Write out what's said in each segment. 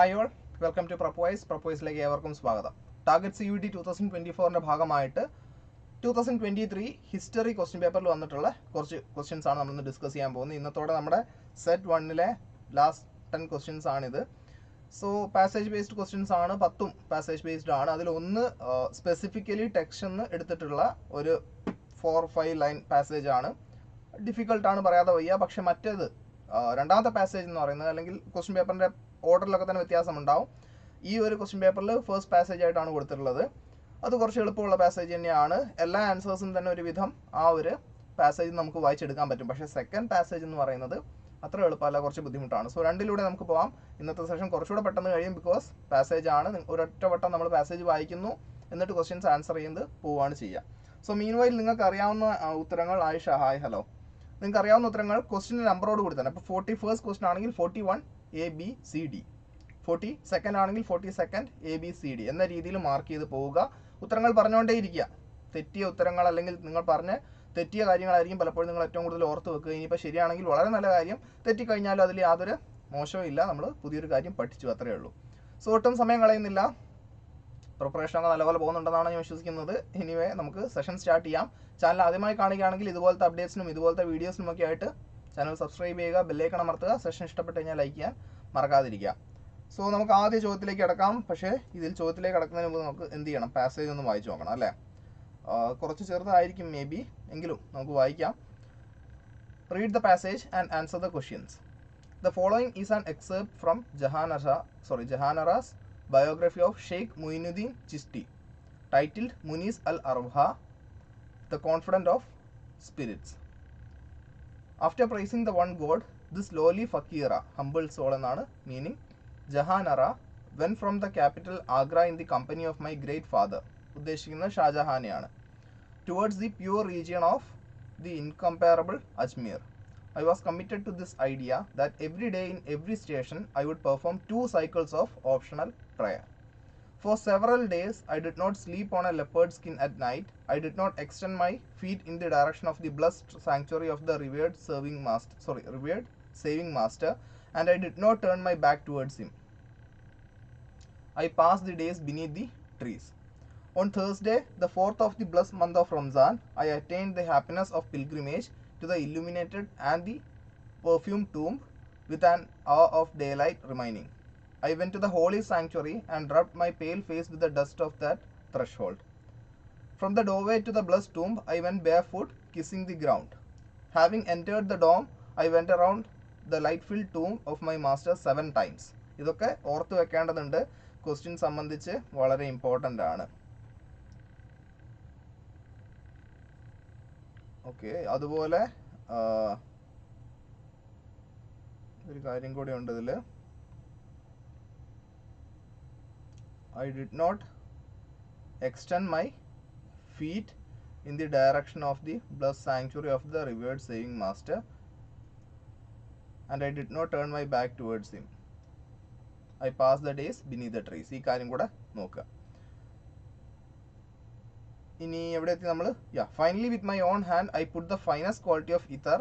Hi all. Welcome to പ്രപ്പോയ്സ് പ്രപ്പോയ്സിലേക്ക് ഏവർക്കും സ്വാഗതം. Target C U D two thousand twenty ഫോറിന്റെ ഭാഗമായിട്ട് two thousand twenty three history question പേപ്പറിൽ വന്നിട്ടുള്ള കുറച്ച് ക്വസ്റ്റ്യൻസ് ആണ് നമ്മളിന്ന് ഡിസ്കസ് ചെയ്യാൻ പോകുന്നത്. ഇന്നത്തോടെ നമ്മുടെ സെറ്റ് വണ്ണിലെ ലാസ്റ്റ് ടെൻ ക്വസ്റ്റ്യൻസ് ആണിത്. സോ പാസേജ് ബേസ്ഡ് ക്വസ്റ്റ്യൻസ് ആണ് പത്തും പാസേജ് ബേസ്ഡ് ആണ്. അതിൽ ഒന്ന് സ്പെസിഫിക്കലി എന്ന് എടുത്തിട്ടുള്ള ഒരു ഫോർ ഫൈവ് ലൈൻ പാസേജ് ആണ്. ഡിഫിക്കൾട്ടാണ് പറയാതെ വയ്യ. പക്ഷെ മറ്റേത് രണ്ടാമത്തെ പാസേജ് എന്ന് പറയുന്നത് അല്ലെങ്കിൽ ക്വസ്റ്റ്യൻ പേപ്പറിന്റെ ഓർഡറിലൊക്കെ തന്നെ വ്യത്യാസം ഉണ്ടാവും ഈ ഒരു ക്വസ്റ്റ്യൻ പേപ്പറിൽ ഫസ്റ്റ് പാസേജ് ആയിട്ടാണ് കൊടുത്തിട്ടുള്ളത്. അത് കുറച്ച് എളുപ്പമുള്ള പാസേജ് തന്നെയാണ്. എല്ലാ ആൻസേഴ്സും തന്നെ ഒരു വിധം ആ ഒരു പാസേജ് നമുക്ക് വായിച്ചെടുക്കാൻ പറ്റും. പക്ഷേ സെക്കൻഡ് പാസേജ് എന്ന് പറയുന്നത് അത്ര എളുപ്പമല്ല കുറച്ച് ബുദ്ധിമുട്ടാണ്. സോ രണ്ടിലൂടെ നമുക്ക് പോകാം ഇന്നത്തെ സെഷൻ കുറച്ചുകൂടെ പെട്ടെന്ന് കഴിയും ബിക്കോസ് പാസേജ് ആണ്. ഒരൊറ്റ വട്ടം നമ്മൾ പാസേജ് വായിക്കുന്നു. എന്നിട്ട് ക്വസ്റ്റ്യൻസ് ആൻസർ ചെയ്യുന്നത് പോവുകയാണ് ചെയ്യുക സോ മീൻ വൈൽ നിങ്ങൾക്ക് അറിയാവുന്ന ഉത്തരങ്ങൾ ആയിഷ ഹായ് ഹലോ നിങ്ങൾക്ക് അറിയാവുന്ന ഉത്തരങ്ങൾ ക്വസ്റ്റ്യൻ നമ്പറോട് കൂടി തന്നെ. അപ്പോൾ ഫോർട്ടി ഫസ്റ്റ് ക്വസ്റ്റൻ ആണെങ്കിൽ forty one A B C D forty second ആണെങ്കിൽ forty second A B C D എന്ന രീതിയിൽ മാർക്ക് ചെയ്ത് പോവുക. ഉത്തരങ്ങൾ പറഞ്ഞുകൊണ്ടേ ഇരിക്കുക തെറ്റിയ ഉത്തരങ്ങൾ അല്ലെങ്കിൽ നിങ്ങൾ പറഞ്ഞ തെറ്റിയ കാര്യങ്ങളായിരിക്കും പലപ്പോഴും നിങ്ങൾ ഏറ്റവും കൂടുതൽ ഓർത്ത് വെക്കുക. ഇനിയിപ്പോൾ ശരിയാണെങ്കിൽ വളരെ നല്ല കാര്യം. തെറ്റിക്കഴിഞ്ഞാലും അതിൽ യാതൊരു മോശവും ഇല്ല. നമ്മൾ പുതിയൊരു കാര്യം പഠിച്ചു. അത്രയേ ഉള്ളൂ. സോ ഒട്ടും സമയം കളയുന്നില്ല. പ്രിപ്പറേഷൻ ഒക്കെ നല്ലപോലെ പോകുന്നുണ്ടെന്നാണ് ഞാൻ വിശ്വസിക്കുന്നത്. എനിവേ നമുക്ക് സെഷൻ സ്റ്റാർട്ട് ചെയ്യാം. ചാനൽ ആദ്യമായി കാണുകയാണെങ്കിൽ ഇതുപോലത്തെ അപ്ഡേറ്റ്സിനും ഇതുപോലത്തെ വീഡിയോസിനും ഒക്കെ ആയിട്ട് ചാനൽ സബ്സ്ക്രൈബ് ചെയ്യുക ബെല്ലൈക്കൺ അമർത്തുക സെഷൻ ഇഷ്ടപ്പെട്ട് കഴിഞ്ഞാൽ ലൈക്ക് ചെയ്യാൻ മറക്കാതിരിക്കുക. സോ നമുക്ക് ആദ്യ ചോദ്യത്തിലേക്ക് കിടക്കാം. പക്ഷേ ഇതിൽ ചോദ്യത്തിലേക്ക് കിടക്കുന്നതിന് മുമ്പ് നമുക്ക് എന്ത് ചെയ്യണം? പാസേജ് ഒന്ന് വായിച്ചു നോക്കണം അല്ലേ? കുറച്ച് ചെറുതായിരിക്കും മേ ബി എങ്കിലും നമുക്ക് വായിക്കാം. Read the passage and answer the questions the following is an except from Jahanara sorry Jahanara's biography of Sheikh Muinuddin Chishti titled Munis al Arwah the confident of spirits. After praising the one God, this lowly fakira, humble soul എന്നാണ് meaning, ജഹാനറ went from the capital Agra in the company of my great father, ഉദ്ദേശിക്കുന്നത് ഷാജഹാനെയാണ് towards the pure region of the incomparable Ajmer. I was committed to this idea that every day in every station I would perform two cycles of optional prayer. For several days I did not sleep on a leopard skin at night. I did not extend my feet in the direction of the blessed sanctuary of the revered serving master sorry revered saving master and I did not turn my back towards him. I passed the days beneath the trees. On Thursday, the fourth of the blessed month of Ramzan, I attained the happiness of pilgrimage to the illuminated and the perfumed tomb with an hour of daylight remaining. I went to the holy sanctuary and rubbed my pale face with the dust of that threshold. From the doorway to the blessed tomb, I went barefoot, kissing the ground. Having entered the dome, I went around the light-filled tomb of my master seven times. ഇതൊക്കെ ഓർത്ത് വെക്കേണ്ടതുണ്ട് question സംബന്ധിച്ച് വളരെ important ആണ് okay അതുപോലെ ഒരു കാര്യം കൂടി ഉണ്ട് ഇതിൽ I did not extend my feet in the direction of the blessed sanctuary of the revered saving master and I did not turn my back towards him I pass the days beneath the trees ഈ കാര്യം കൂടെ നോക്കുക. ഇനി എവിടെ എത്തി നമ്മൾ? Yeah finally with my own hand I put the finest quality of ittar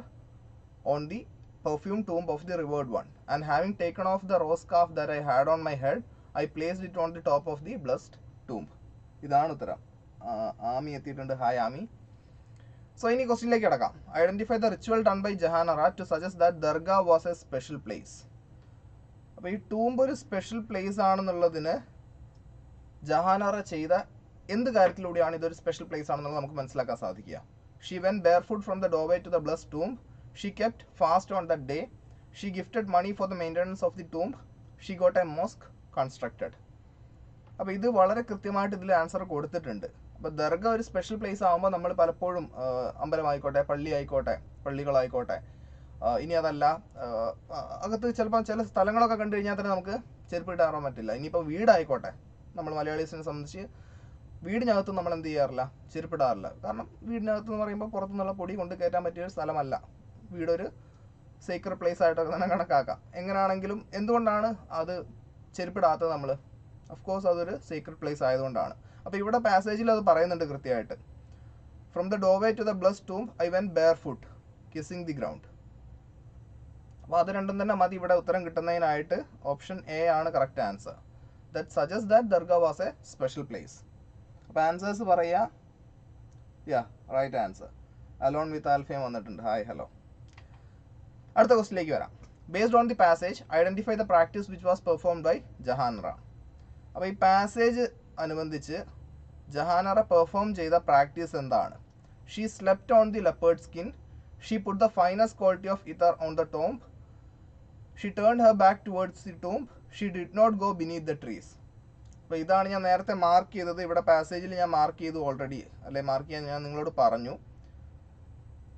on the perfume tomb of the revered one and having taken of the rose calf there I had on my head I placed it on the top of the blessed tomb ഇതാണ് ഉത്തരം. ആമി എത്തിയിട്ടുണ്ട്. Hi Ami. So ഇനി ക്വസ്റ്റിനിലേക്ക് കിടക്കാം. Identify the ritual done by Jahanara to suggest that dargah was a special place അപ്പോൾ ഈ tomb ഒരു special place ആണെന്നുള്ളതിന് ജഹാനറ ചെയ്ത എന്ത് കാര്യത്തിലൂടെയാണ് ഇതൊരു സ്പെഷ്യൽ പ്ലേസ് ആണെന്നുള്ളത് നമുക്ക് മനസ്സിലാക്കാൻ സാധിക്കുക. She went bare foot from the doorway to the blessed tomb she kept fast on the day she gifted money for the maintenance of the tomb she got a mosque constructed അപ്പോൾ ഇത് വളരെ കൃത്യമായിട്ട് ഇതിൽ answer കൊടുത്തിട്ടുണ്ട്. അപ്പോൾ ദർഗ ഒരു special place ആകുമ്പോൾ നമ്മൾ പലപ്പോഴും അമ്പലമായിക്കോട്ടെ പള്ളി ആയിക്കോട്ടെ പള്ളികളായിക്കോട്ടെ ഇനി അതല്ല അകത്ത് ചിലപ്പോൾ ചില സ്ഥലങ്ങളൊക്കെ കണ്ടു കഴിഞ്ഞാൽ തന്നെ നമുക്ക് ചെരുപ്പ് ഇടാറാൻ പറ്റില്ല. ഇനിയിപ്പോൾ വീടായിക്കോട്ടെ നമ്മൾ മലയാളീസിനെ സംബന്ധിച്ച് വീടിനകത്ത് നമ്മൾ എന്ത് ചെയ്യാറില്ല ചെരുപ്പിടാറില്ല കാരണം വീടിനകത്ത് എന്ന് പറയുമ്പോൾ പുറത്തുനിന്നുള്ള പൊടി കൊണ്ട് കയറ്റാൻ പറ്റിയ ഒരു സ്ഥലമല്ല. വീടൊരു സീക്രട്ട് പ്ലേസ് ആയിട്ടൊക്കെ തന്നെ കണക്കാക്കാം. എങ്ങനെയാണെങ്കിലും എന്തുകൊണ്ടാണ് അത് ചെരുപ്പിടാത്തത് നമ്മൾ ഓഫ് കോഴ്സ് അതൊരു സീക്രട്ട് പ്ലേസ് ആയതുകൊണ്ടാണ്. അപ്പോൾ ഇവിടെ പാസേജിൽ അത് പറയുന്നുണ്ട് കൃത്യമായിട്ട്. From the doorway to the blessed tomb I went bare foot kissing the ground അപ്പോൾ അത് രണ്ടും തന്നെ മതി. ഇവിടെ ഉത്തരം കിട്ടുന്നതിനായിട്ട് ഓപ്ഷൻ എ ആണ് correct answer that suggest that dargah was a special place അപ്പോൾ ആൻസേഴ്സ് പറയുക yeah right answer alone with ആൽഫയും വന്നിട്ടുണ്ട്. ഹായ് ഹലോ അടുത്ത ക്വസ്റ്റിലേക്ക് വരാം. Based on the passage identify the practice which was performed by Jahanara അപ്പോൾ ഈ passage അനുബന്ധിച്ച് Jahanara perform ചെയ്ത പ്രാക്ടീസ് എന്താണ്? She slept on the leopard skin she put the finest quality of ittar on the tomb she turn her back towards the tomb she did not go beneath the trees അപ്പോൾ ഇതാണ് ഞാൻ നേരത്തെ mark ചെയ്തത്. ഇവിടെ പാസേജിൽ ഞാൻ mark ചെയ്തു already അല്ലെ? Mark ചെയ്യാൻ ഞാൻ നിങ്ങളോട് പറഞ്ഞു.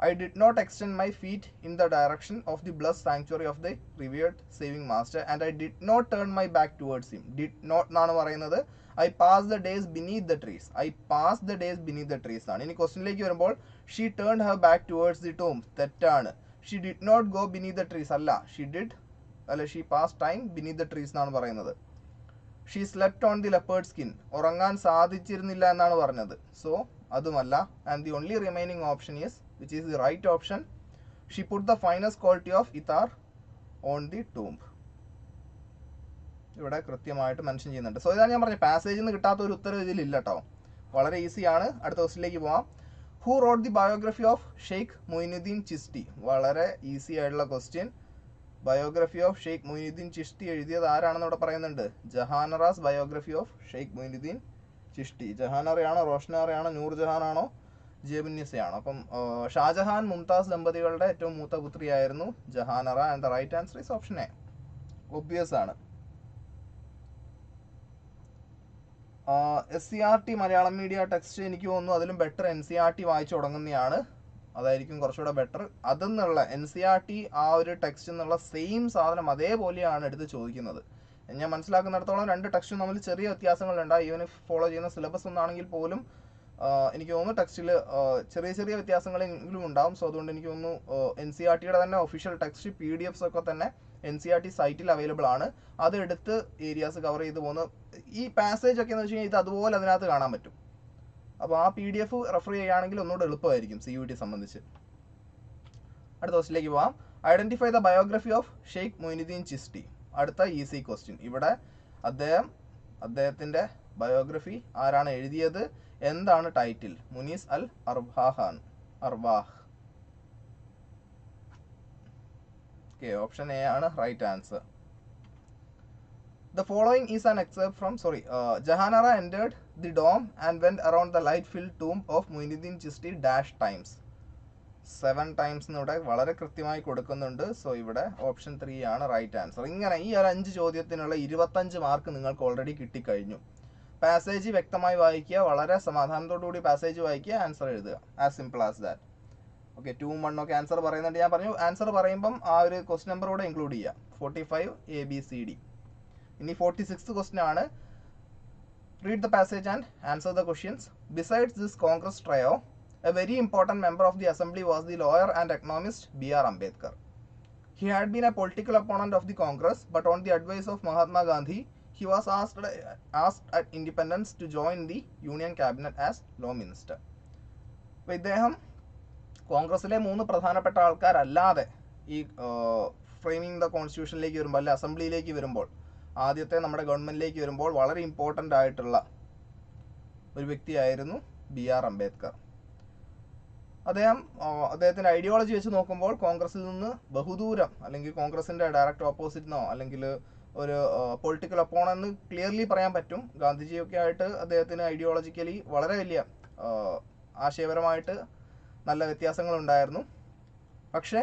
I did not extend my feet in the direction of the blessed sanctuary of the revered saving master and I did not turn my back towards him. Did not എന്നാണ് പറയുന്നത്. I pass the days beneath the trees I pass the days beneath the trees ആണ് ഇനി ക്വസ്റ്റിനിലേക്ക് വരുമ്പോൾ she turn her back towards the tomb തെറ്റാണ്. She did not go beneath the trees അല്ല. She did അല്ല she pass time beneath the trees എന്നാണ് പറയുന്നത്. She slept on the leopard skin ഉറങ്ങാൻ സാധിച്ചിരുന്നില്ല എന്നാണ് പറഞ്ഞത്. സോ അതുമല്ല. And the only remaining option is which is the right option. She put the finest quality of ithar on the tomb. ഇവിടെ കൃത്യമായിട്ട് mention ചെയ്യുന്നുണ്ട്. സോ ഇതാണ് ഞാൻ പറഞ്ഞത്. പാസേജിൽ നിന്ന് കിട്ടാത്ത ഒരു ഉത്തരവ് ഇതിലില്ല കേട്ടോ വളരെ ഈസിയാണ് അടുത്ത ക്വസ്റ്റിലേക്ക് പോവാം. Who wrote the biography of Sheikh Moinuddin Chishti വളരെ ഈസി ആയിട്ടുള്ള question biography of Sheikh Moinuddin Chishti എഴുതിയത് ആരാണെന്ന് ഇവിടെ പറയുന്നുണ്ട്? ജഹാനറാസ് ബയോഗ്രഫി ഓഫ് ഷെയ്ഖ് മൊയിനുദ്ദീൻ ചിഷ്ടി ജഹാനറയാണോ റോഷനാറയാണോ നൂർജഹാനാണോ ജേബുന്യസയാണോ. അപ്പം ഷാജഹാൻ മുംതാസ് ദമ്പതികളുടെ ഏറ്റവും മൂത്ത പുത്രിയായിരുന്നു ജഹാനറ and the right answer is option A obvious ആണ്. S C R T Malayalam media text എനിക്ക് തോന്നുന്നു അതിലും better N C R T വായിച്ചു തുടങ്ങുന്നതാണ് അതായിരിക്കും കുറച്ചുകൂടെ ബെറ്റർ അതെന്നുള്ള എൻ സി ആർ ടി ആ ഒരു ടെക്സ്റ്റ് എന്നുള്ള സെയിം സാധനം അതേപോലെയാണ് എടുത്ത് ചോദിക്കുന്നത്. ഞാൻ മനസ്സിലാക്കുന്നിടത്തോളം രണ്ട് ടെക്സ്റ്റും തമ്മിൽ ചെറിയ വ്യത്യാസങ്ങളുണ്ട്. ഈവൻ ഫോളോ ചെയ്യുന്ന സിലബസ് ഒന്നാണെങ്കിൽ പോലും എനിക്ക് തോന്നുന്നു ടെക്സ്റ്റിൽ ചെറിയ ചെറിയ വ്യത്യാസങ്ങളെങ്കിലും ഉണ്ടാവും. സോ അതുകൊണ്ട് എനിക്ക് തോന്നുന്നു എൻ സി ആർ ടിയുടെ തന്നെ official text P D Fs ഒക്കെ തന്നെ എൻ സി ആർ ടി സൈറ്റിൽ അവൈലബിൾ ആണ്. അത് എടുത്ത് ഏരിയാസ് കവർ ചെയ്ത് പോകുന്ന ഈ പാസേജ് ഒക്കെ എന്ന് വെച്ച് കഴിഞ്ഞാൽ ഇത് അതുപോലെ അതിനകത്ത് കാണാൻ പറ്റും. അപ്പോൾ ആ പി ഡി എഫ് റെഫർ ചെയ്യുകയാണെങ്കിൽ ഒന്നുകൂടെ എളുപ്പമായിരിക്കും സി യു ടി സംബന്ധിച്ച്. അടുത്ത ക്വസ്റ്റിലേക്ക് പോവാം. Identify the biography of Sheikh Moinuddin Chishti അടുത്ത ഈസി ക്വസ്റ്റ്യൻ ഇവിടെ അദ്ദേഹം അദ്ദേഹത്തിന്റെ ബയോഗ്രഫി ആരാണ് എഴുതിയത്? എന്താണ് ടൈറ്റിൽ? മുനീസ് അൽ അർബാഹാൻ. അർബാഹ്. ഓപ്ഷൻ എ ആണ് right answer the following is an excerpt from sorry Jahanara entered the dome and when around the light filled tomb of of Chishti dash times. Seven times ഇവിടെ വളരെ കൃത്യമായി കൊടുക്കുന്നുണ്ട്. So ഇവിടെ option three ആണ് right answer ഇങ്ങനെ ഈ ഒരു അഞ്ച് ചോദ്യത്തിനുള്ള ഇരുപത്തഞ്ച് മാർക്ക് നിങ്ങൾക്ക് ഓൾറെഡി കിട്ടിക്കഴിഞ്ഞു. പാസേജ് വ്യക്തമായി വായിക്കുക വളരെ സമാധാനത്തോടു കൂടി പാസേജ് വായിക്കുക ആൻസർ എഴുതുക. As simple as that okay two one ഒക്കെ ആൻസർ പറയുന്നുണ്ട്. ഞാൻ പറഞ്ഞു ആൻസർ പറയുമ്പം ആ ഒരു ക്വസ്റ്റ്യൻ നമ്പർ കൂടെ ഇൻക്ലൂഡ് ചെയ്യുക forty five A B C D ഇനി ഫോർട്ടി സിക്സ് ക്വസ്റ്റ്യൻ ആണ്. Read the passage and answer the questions besides this Congress trio a very important member of the assembly was the lawyer and economist B R Ambedkar He had been a political opponent of the Congress but on the advice of Gandhi, he was asked, asked at independence to join the union cabinet as law minister അപ്പോൾ ഇദ്ദേഹം കോൺഗ്രസിലെ മൂന്ന് പ്രധാനപ്പെട്ട ആൾക്കാരല്ലാതെ ഈ framing the കോൺസ്റ്റിറ്റ്യൂഷനിലേക്ക് വരുമ്പോൾ അല്ലെ അസംബ്ലിയിലേക്ക് വരുമ്പോൾ ആദ്യത്തെ നമ്മുടെ ഗവൺമെന്റിലേക്ക് വരുമ്പോൾ വളരെ ഇമ്പോർട്ടന്റ് ആയിട്ടുള്ള ഒരു വ്യക്തിയായിരുന്നു ബി ആർ അംബേദ്കർ. അദ്ദേഹം അദ്ദേഹത്തിന്റെ ഐഡിയോളജി വെച്ച് നോക്കുമ്പോൾ കോൺഗ്രസിൽ നിന്ന് ബഹുദൂരം അല്ലെങ്കിൽ കോൺഗ്രസിന്റെ ഡയറക്റ്റ് ഓപ്പോസിറ്റിനോ അല്ലെങ്കിൽ ഒരു പൊളിറ്റിക്കൽ ഒപ്പോണെന്ന് ക്ലിയർലി പറയാൻ പറ്റും. ഗാന്ധിജിയൊക്കെ ആയിട്ട് അദ്ദേഹത്തിന് ഐഡിയോളജിക്കലി വളരെ വലിയ ആശയപരമായിട്ട് നല്ല വ്യത്യാസങ്ങളുണ്ടായിരുന്നു. പക്ഷേ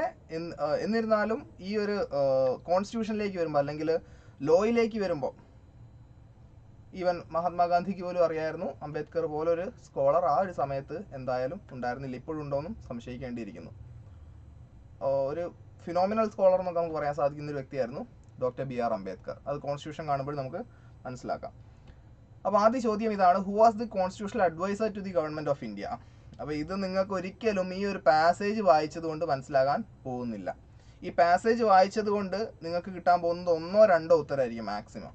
എന്നിരുന്നാലും ഈ ഒരു കോൺസ്റ്റിറ്റ്യൂഷനിലേക്ക് വരുമ്പോൾ അല്ലെങ്കിൽ ലോയിലേക്ക് വരുമ്പോൾ ഈവൻ മഹാത്മാഗാന്ധിക്ക് പോലും അറിയായിരുന്നു അംബേദ്കർ പോലൊരു സ്കോളർ ആ ഒരു സമയത്ത് എന്തായാലും ഉണ്ടായിരുന്നില്ല. ഇപ്പോഴും ഉണ്ടോയെന്നും സംശയിക്കേണ്ടിയിരിക്കുന്നു ഒരു ഫിനോമിനൽ സ്കോളർ എന്നൊക്കെ നമുക്ക് പറയാൻ സാധിക്കുന്ന ഒരു വ്യക്തിയായിരുന്നു. Doctor B R Ambedkar. അത് കോൺസ്റ്റിറ്റ്യൂഷൻ കാണുമ്പോൾ നമുക്ക് മനസ്സിലാക്കാം. അപ്പോൾ ആദ്യ ചോദ്യം ഇതാണ് who was the constitutional adviser to the government of India അപ്പോൾ ഇത് നിങ്ങൾക്ക് ഒരിക്കലും ഈ ഒരു പാസേജ് വായിച്ചത് കൊണ്ട് മനസ്സിലാകാൻ പോകുന്നില്ല. ഈ പാസേജ് വായിച്ചത് കൊണ്ട് നിങ്ങൾക്ക് കിട്ടാൻ പോകുന്നത് ഒന്നോ രണ്ടോ ഉത്തരമായിരിക്കും മാക്സിമം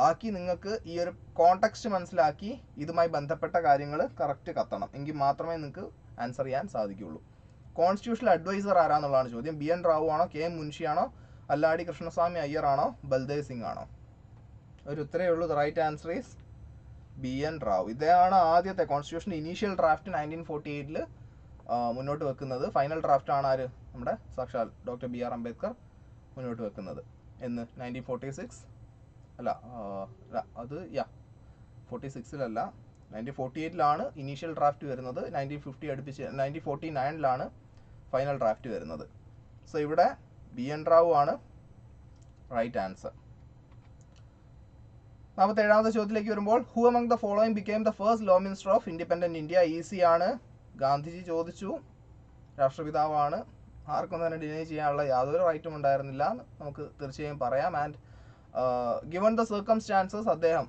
ബാക്കി നിങ്ങൾക്ക് ഈ ഒരു കോണ്ടെക്സ്റ്റ് മനസ്സിലാക്കി ഇതുമായി ബന്ധപ്പെട്ട കാര്യങ്ങൾ കറക്റ്റ് കത്തണം. എങ്കിൽ മാത്രമേ നിങ്ങൾക്ക് ആൻസർ ചെയ്യാൻ സാധിക്കുകയുള്ളൂ. കോൺസ്റ്റിറ്റ്യൂഷണൽ അഡ്വൈസർ ആരാന്നുള്ളതാണ് ചോദ്യം. ബി എൻ റാവു ആണോ? കെ എം മുൻഷിയാണോ അല്ലാടി കൃഷ്ണസ്വാമി അയ്യർ ആണോ ബൽദേവ് സിംഗ് ആണോ ഒരു ഉത്തരേ ഉള്ളൂ. Right answer is B N Rau ഇതാണ് ആദ്യത്തെ constitution initial draft nineteen forty എയ്റ്റിൽ മുന്നോട്ട് വെക്കുന്നത്. ഫൈനൽ ഡ്രാഫ്റ്റ് ആണ് ആര്? നമ്മുടെ സാക്ഷാൽ ഡോക്ടർ ബി ആർ അംബേദ്കർ മുന്നോട്ട് വെക്കുന്നത്. എന്ന്? നയന്റീൻ ഫോർട്ടി സിക്സ് അല്ല, അത് യാ ഫോർട്ടി സിക്സിലല്ല നയന്റീൻ ഫോർട്ടി എയ്റ്റിലാണ് ഇനീഷ്യൽ ഡ്രാഫ്റ്റ് വരുന്നത്. നയന്റീൻ ഫിഫ്റ്റി അടുപ്പിച്ച് നയന്റീൻ ഫോർട്ടി നയനിലാണ് ഫൈനൽ ഡ്രാഫ്റ്റ് വരുന്നത്. സോ ഇവിടെ ബി എൻ റാവു ആണ് റൈറ്റ് ആൻസർ നാൽപ്പത്തേഴാമത്തെ ചോദ്യത്തിലേക്ക് വരുമ്പോൾ who among the following became the first law minister of independent India easy ആണ്. ഗാന്ധിജി ചോദിച്ചു. രാഷ്ട്രപിതാവാണ്. ആർക്കും തന്നെ ഡിനൈ ചെയ്യാനുള്ള യാതൊരു റൈറ്റും ഉണ്ടായിരുന്നില്ല. നമുക്ക് തീർച്ചയായും പറയാം. ആൻഡ് ഗിവൺ ദ സർക്കംസ്റ്റാൻസസ് അദ്ദേഹം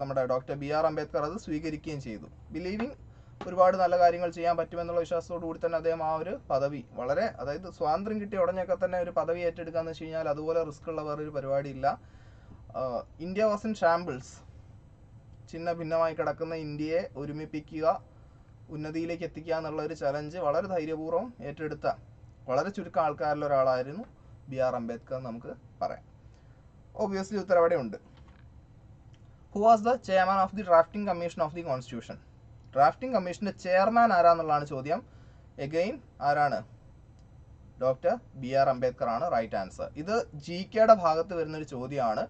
നമ്മുടെ ഡോക്ടർ ബി ആർ അംബേദ്കർ അത് സ്വീകരിക്കുകയും ചെയ്തു. ബിലീവിങ് ഒരുപാട് നല്ല കാര്യങ്ങൾ ചെയ്യാൻ പറ്റുമെന്നുള്ള വിശ്വാസത്തോടു കൂടി തന്നെ അദ്ദേഹം ആ ഒരു പദവി വളരെ അതായത് സ്വാതന്ത്ര്യം കിട്ടിയ ഉടനെയൊക്കെ തന്നെ ഒരു പദവി ഏറ്റെടുക്കാന്ന് വെച്ച് കഴിഞ്ഞാൽ അതുപോലെ റിസ്ക് ഉള്ള വേറൊരു പരിപാടിയില്ല. ഇന്ത്യ വാസ് ഇൻ ഷാമ്പിൾസ് ചിന്ന ഭിന്നമായി കിടക്കുന്ന ഇന്ത്യയെ ഒരുമിപ്പിക്കുക ഉന്നതിയിലേക്ക് എത്തിക്കുക എന്നുള്ള ഒരു ചലഞ്ച് വളരെ ധൈര്യപൂർവം ഏറ്റെടുത്ത വളരെ ചുരുക്കം ആൾക്കാരിൽ ഒരാളായിരുന്നു ബി ആർ അംബേദ്കർ നമുക്ക് പറയാം. Obviously ഉത്തരവാദിയുണ്ട്. Who was the chairman of the drafting commission of the constitution drafting കമ്മീഷന്റെ ചെയർമാൻ ആരാന്നുള്ളതാണ് ചോദ്യം. എഗെയിൻ ആരാണ്? ഡോക്ടർ ബി ആർ അംബേദ്കർ ആണ് റൈറ്റ് ആൻസർ ഇത് ജി കെയുടെ ഭാഗത്ത് വരുന്ന ഒരു ചോദ്യമാണ്.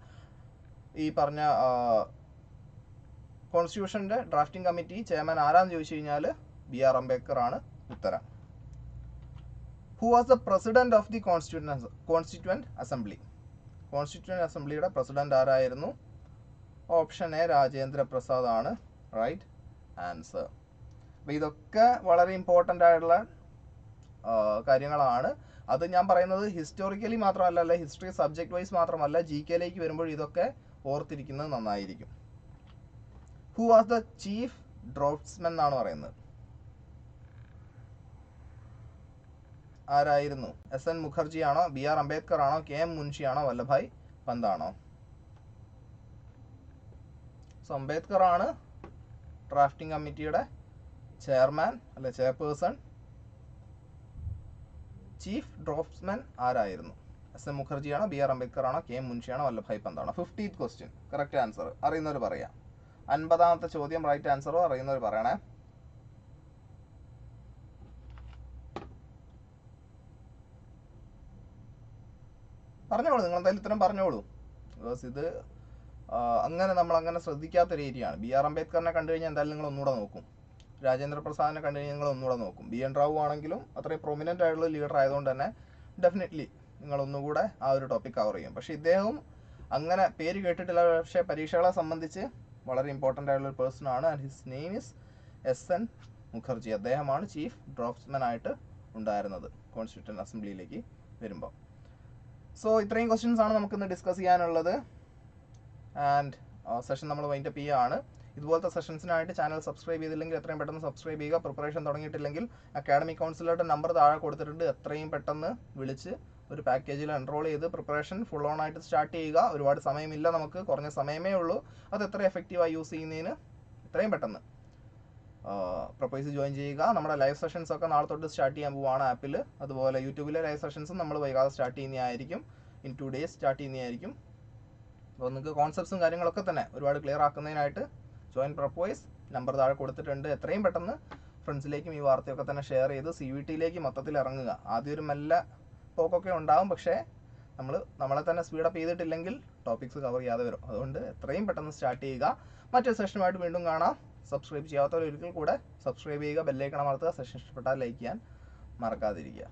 ഈ പറഞ്ഞ കോൺസ്റ്റിറ്റ്യൂഷന്റെ ഡ്രാഫ്റ്റിംഗ് കമ്മിറ്റി ചെയർമാൻ ആരാന്ന് ചോദിച്ചു കഴിഞ്ഞാൽ ബി ആർ അംബേദ്കർ ആണ് ഉത്തരം. Who was the president of the constituent constituent assembly constituent അസംബ്ലിയുടെ president ആരായിരുന്നു? ഓപ്ഷൻ എ രാജേന്ദ്ര പ്രസാദ് ആണ് റൈറ്റ് ആൻസർ അപ്പോൾ ഇതൊക്കെ വളരെ ഇമ്പോർട്ടന്റ് ആയിട്ടുള്ള കാര്യങ്ങളാണ്. അത് ഞാൻ പറയുന്നത് ഹിസ്റ്റോറിക്കലി മാത്രമല്ല അല്ല ഹിസ്റ്ററി സബ്ജക്ട് വൈസ് മാത്രമല്ല ജി കെയിലേക്ക് വരുമ്പോൾ ഇതൊക്കെ ഓർത്തിരിക്കുന്നത് നന്നായിരിക്കും. Who was the chief draftsmen എന്നാണ് പറയുന്നത്? ആരായിരുന്നു? എസ് എൻ മുഖർജി ആണോ ബി ആർ അംബേദ്കർ ആണോ കെ എം മുൻഷി ആണോ വല്ലഭായ് പന്താണോ സോ അംബേദ്കർ ആണ് ഡ്രാഫ്റ്റിംഗ് കമ്മിറ്റിയുടെ ചെയർമാൻ അല്ലെ ചെയർപേഴ്സൺ ചീഫ് ഡ്രോപ്സ്മാൻ ആരായിരുന്നു? എസ് എം മുഖർജിയാണോ ബി ആർ അംബേദ്കർ ആണോ കെ എം മുൻഷിയാണോ വല്ലഭായ് പന്താണോ? ഫിഫ്റ്റീത്ത് ക്വസ്റ്റ്യൻ കറക്റ്റ് ആൻസർ അറിയുന്നവർ പറയാം. അൻപതാമത്തെ ചോദ്യം റൈറ്റ് ആൻസറോ അറിയുന്നവർ പറയണേ. പറഞ്ഞോളൂ നിങ്ങൾ എന്തായാലും ഇത്തരം പറഞ്ഞോളൂ. ബിക്കോസ് ഇത് അങ്ങനെ നമ്മൾ അങ്ങനെ ശ്രദ്ധിക്കാത്തൊരു ഏരിയ ആണ്. ബി ആർ അംബേദ്കറിനെ കണ്ടു കഴിഞ്ഞാൽ എന്തായാലും നിങ്ങൾ ഒന്നുകൂടെ നോക്കും. രാജേന്ദ്ര പ്രസാദിനെ കണ്ടു കഴിഞ്ഞാൽ നിങ്ങൾ ഒന്നുകൂടെ നോക്കും. ബി എൻ റാവു ആണെങ്കിലും അത്രയും പ്രൊമിനന്റ് ആയിട്ടുള്ള ലീഡർ ആയതുകൊണ്ട് തന്നെ ഡെഫിനറ്റ്ലി നിങ്ങൾ ഒന്നുകൂടെ ആ ഒരു ടോപ്പിക് കവർ ചെയ്യും. പക്ഷേ ഇദ്ദേഹം അങ്ങനെ പേര് കേട്ടിട്ടില്ല. പക്ഷേ പരീക്ഷകളെ സംബന്ധിച്ച് വളരെ ഇമ്പോർട്ടന്റ് ആയിട്ടുള്ള ഒരു പേഴ്സൺ ആണ് and his name is S N Mukherjee. അദ്ദേഹമാണ് ചീഫ് ഡ്രോപ്സ്മാൻ ആയിട്ട് ഉണ്ടായിരുന്നത് കോൺസ്റ്റിറ്റ്യൂഷൻ അസംബ്ലിയിലേക്ക് വരുമ്പോൾ സോ ഇത്രയും ക്വസ്റ്റ്യൻസ് ആണ് നമുക്കിന്ന് ഡിസ്കസ് ചെയ്യാനുള്ളത്. ആൻഡ് സെഷൻ നമ്മൾ വൈൻഡ് അപ്പ് ചെയ്യുകയാണ് ഇതുപോലത്തെ സെഷൻസിനായിട്ട് ചാനൽ സബ്സ്ക്രൈബ് ചെയ്തില്ലെങ്കിൽ എത്രയും പെട്ടെന്ന് സബ്സ്ക്രൈബ് ചെയ്യുക. പ്രിപ്പറേഷൻ തുടങ്ങിയിട്ടില്ലെങ്കിൽ അക്കാഡമി കൗൺസിലറുടെ നമ്പർ താഴെ കൊടുത്തിട്ടുണ്ട്. എത്രയും പെട്ടെന്ന് വിളിച്ച് ഒരു പാക്കേജിൽ എൻറോൾ ചെയ്ത് പ്രിപ്പറേഷൻ ഫുൾ ഓൺ ആയിട്ട് സ്റ്റാർട്ട് ചെയ്യുക. ഒരുപാട് സമയമില്ല നമുക്ക്. കുറഞ്ഞ സമയമേ ഉള്ളൂ. അത് എത്ര എഫക്റ്റീവായി യൂസ് ചെയ്യുന്നതിന് എത്രയും പെട്ടെന്ന്. പ്രൊപ്പോസ് ജോയിൻ ചെയ്യുക. നമ്മുടെ ലൈവ് സെഷൻസ് ഒക്കെ നാളെ തൊട്ട് സ്റ്റാർട്ട് ചെയ്യാൻ പോവാണ് ആപ്പിൽ അതുപോലെ യൂട്യൂബിലെ ലൈവ് സെഷൻസും നമ്മൾ വൈകാതെ സ്റ്റാർട്ട് ചെയ്യുന്നതായിരിക്കും. ഇൻ ടു ഡേയ്സ് സ്റ്റാർട്ട് ചെയ്യുന്നതായിരിക്കും. അപ്പോൾ നിങ്ങൾക്ക് കോൺസെപ്റ്റ്സും കാര്യങ്ങളൊക്കെ തന്നെ ഒരുപാട് ക്ലിയർ ആക്കുന്നതിനായിട്ട് ജോയിൻ പ്രപ്പോയ്സ് നമ്പർ താഴെ കൊടുത്തിട്ടുണ്ട്. എത്രയും പെട്ടെന്ന് ഫ്രണ്ട്സിലേക്കും ഈ വാർത്തയൊക്കെ തന്നെ ഷെയർ ചെയ്ത് സി വി ടിയിലേക്ക് മൊത്തത്തിൽ ഇറങ്ങുക. ആദ്യം ഒരു നല്ല പോക്കൊക്കെ ഉണ്ടാവും. പക്ഷേ നമ്മൾ നമ്മളെ തന്നെ സ്പീഡപ്പ് ചെയ്തിട്ടില്ലെങ്കിൽ ടോപ്പിക്സ് കവർ ചെയ്യാതെ വരും. അതുകൊണ്ട് എത്രയും പെട്ടെന്ന് സ്റ്റാർട്ട് ചെയ്യുക. മറ്റൊരു സെഷനുമായിട്ട് വീണ്ടും കാണാം. സബ്സ്ക്രൈബ് ചെയ്യാത്തവർ ഒരിക്കൽ കൂടെ സബ്സ്ക്രൈബ് ചെയ്യുക. ബെല്ലേക്കണം അമർത്തുക. സെഷൻ ഇഷ്ടപ്പെട്ടാൽ ലൈക്ക് ചെയ്യാൻ മറക്കാതിരിക്കുക.